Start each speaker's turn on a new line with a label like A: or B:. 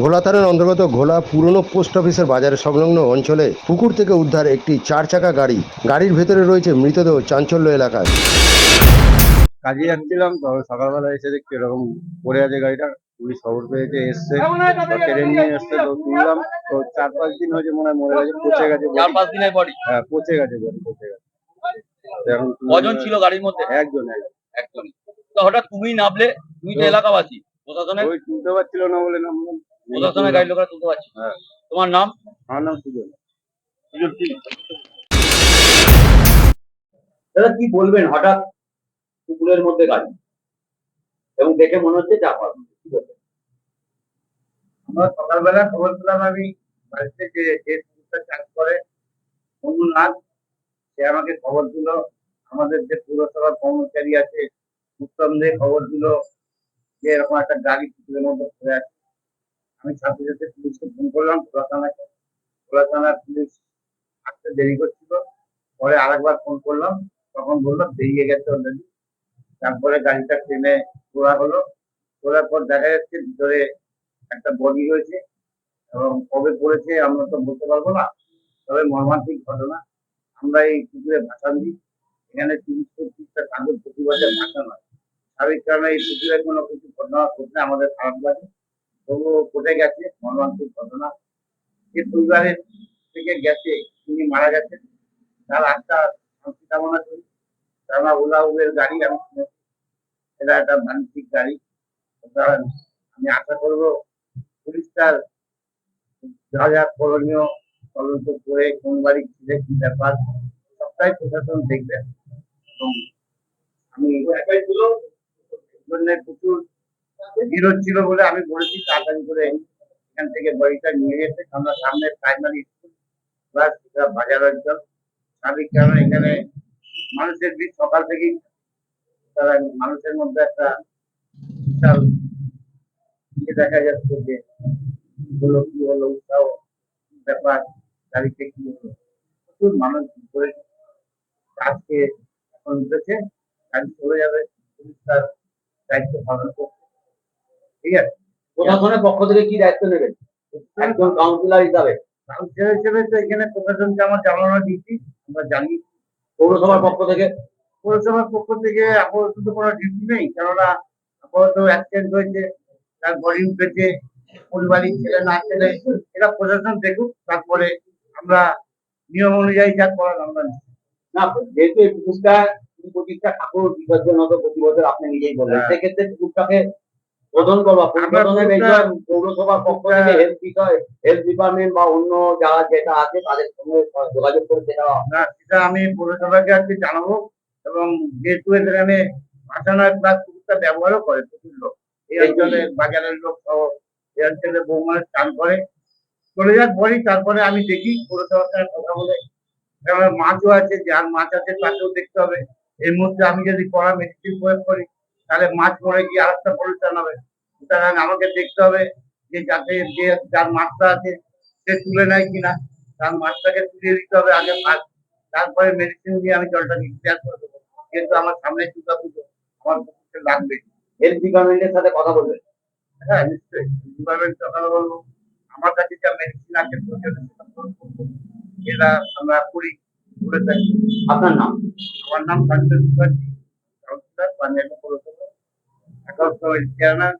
A: ঘোলা থানার অন্তর্গত ঘোলা পুরনো পোস্ট অফিসের বাজারের সংলগ্ন অঞ্চলে পুকুর থেকে উদ্ধার একটি চার চাকা গাড়ি। গাড়ির ভেতরে রয়েছে মৃতদেহ চাঞ্চল্য এলাকায়।
B: কাজে যাচ্ছিলাম তো সকালবেলা এসে দেখছি এরকম পড়ে আছে গাড়িটা। পুলিশ খবর পেয়েছে এসছে ট্রেন নিয়ে এসছে তো শুনলাম। তো চার পাঁচ দিন হয়েছে মনে হয় মরে গেছে পচে গেছে
C: চার পাঁচ দিনের পরই
B: হ্যাঁ পচে গেছে body, পচে গেছে। এখন
C: কজন ছিল গাড়ির মধ্যে?
B: একজন একজন।
C: তো হঠাৎ তুমি নামলে তুমি তো এলাকাবাসী প্রশাসনের?
B: ওই তুলতে পারছিল না বলে নামলাম
C: প্রশাসনের গাড়ির লোকেরা তুলতে পারছি।
B: হ্যাঁ।
C: তোমার নাম?
B: আমার নাম সুজন।
C: দাদা কি বলবেন? হঠাৎ পুকুরের মধ্যে গাড়ি। এবং দেখে মনে হচ্ছে চাপা
B: আমরা সকালবেলা খবর পেলাম আমি বাড়িতে যে যে পুকুরটা চাষ করে অনুনাথ সে আমাকে খবর দিল। আমাদের যে পুরসভার কর্মচারী আছে উত্তম দে খবর দিল যে এরকম একটা গাড়ি পুকুরের মধ্যে পড়ে আছে। আমি সাথে সাথে পুলিশকে ফোন করলাম, খোলা থানাকে খোলা থানার পুলিশ আসতে দেরি করছিল। পরে আরেকবার ফোন করলাম, তখন বলল বেরিয়ে গেছে অলরেডি তারপরে গাড়িটা ট্রেনে তোলা হলো। তোলার পর দেখা যাচ্ছে ভিতরে একটা বডি রয়েছে, এবং কবে পড়েছে আমরা তো বলতে পারব না, তবে মর্মান্তিক ঘটনা। আমরা এই পুকুরে ভাসান দিই। এখানে তিরিশ পঁচিশটা কাগজ প্রতি বছর ভাসান হয়। স্বাভাবিক কারণে এই পুকুরে কোনো কিছু ঘটনা ঘটলে আমাদের খারাপ লাগে। তবুও ঘটে গেছে মর্মান্তিক ঘটনা। যে পরিবারের থেকে গেছে তিনি মারা গেছেন। তার আত্মা শান্তি কামনা করি। কেননা ওলা উবের গাড়ি আমি শুনেছি এটা একটা বাণিজ্যিক গাড়ি। সুতরাং আমি আশা করব পুলিশ তার যা যা করণীয় তদন্ত করে কোন বাড়ি ছিল কি ব্যাপার সবটাই প্রশাসন দেখবেন এবং আমি একাই ছিল। জন্য প্রচুর বিরোধ ছিল বলে আমি বলেছি, তাড়াতাড়ি করে এখান থেকে বাড়িটা নিয়ে যেতে আমরা সামনে প্রাইমারি স্কুল প্লাস বাজার অঞ্চল। স্বাভাবিক কারণে এখানে মানুষের ভিড়, সকাল থেকেই তারা মানুষের মধ্যে একটা বিশাল ইয়ে দেখা যাচ্ছে যে হলো কি হলো, উৎসাহ ব্যাপার গাড়িতে কি হলো। প্রচুর মানুষ ঘুরে আজকে এখন উঠেছে গাড়ি চলে যাবে দায়িত্ব পালন করছে ঠিক আছে?
C: প্রশাসনের পক্ষ থেকে কি দায়িত্ব নেবেন? একজন কাউন্সিলর হিসাবে।
B: কাউন্সিলর হিসেবে তো এখানে প্রশাসনকে আমার জানানো দিচ্ছি আমরা জানি।
C: পৌরসভার পক্ষ থেকে?
B: পৌরসভার পক্ষ থেকে আপাতত তো কোনো ডিউটি নেই কেননা আপাতত অ্যাক্সিডেন্ট হয়েছে তার বডি উঠেছে পরিবারিক ছেলে না ছেলে এটা প্রশাসন দেখুক তারপরে আমরা নিয়ম অনুযায়ী যা করার আমরা।
C: না যেহেতু এই পুকুরটা কোটিটা ঠাকুর বিসর্জন হতো প্রতি বছর আপনি নিজেই বললেন।
B: হ্যাঁ।
C: সেক্ষেত্রে পুকুরটাকে
B: আমরা
C: বিষয় পৌরসভার পক্ষ থেকে হেলথ বিষয় হেলথ ডিপার্টমেন্ট বা অন্য যারা যেটা আছে তাদের সঙ্গে যোগাযোগ করে সেটা
B: না সেটা আমি পৌরসভাকে আজকে জানাব এবং যেহেতু এখানে ভাসানো প্লাস পুকুরটা ব্যবহারও করে প্রচুর লোক। এই অঞ্চলে বাজারের লোক সহ এই অঞ্চলে বহু মানুষ চান করে। চলে যাক বলি তারপরে আমি দেখি পৌরসভার সঙ্গে কথা বলে। মাছও আছে যার মাছ আছে তাকেও দেখতে হবে। এর মধ্যে আমি যদি কড়া মেডিসিন প্রয়োগ করি তাহলে মাছ মরে গিয়ে আরেকটা পরিষ্কার হবে সুতরাং আমাকে দেখতে হবে যে যাতে যে যার মাছটা আছে সে তুলে নেয় কিনা। তার মাছটাকে তুলে দিতে হবে আগে মাছ তারপরে মেডিসিন দিয়ে আমি জলটাকে ক্লিয়ার করে দেবো কিন্তু আমার সামনে দুর্গা পুজো আমার লাগবে।
C: হেলথ ডিপার্টমেন্টের সাথে কথা বলবেন?
B: হ্যাঁ নিশ্চয়ই। ডিপার্টমেন্ট সকালে বলব। আমার কাছে যা মেডিসিন আছে সেটা আমরা করি করে থাকি।
C: আপনার নাম?
B: আমার নাম Kanchan Mukherjee. Councillor Punjabi provinciana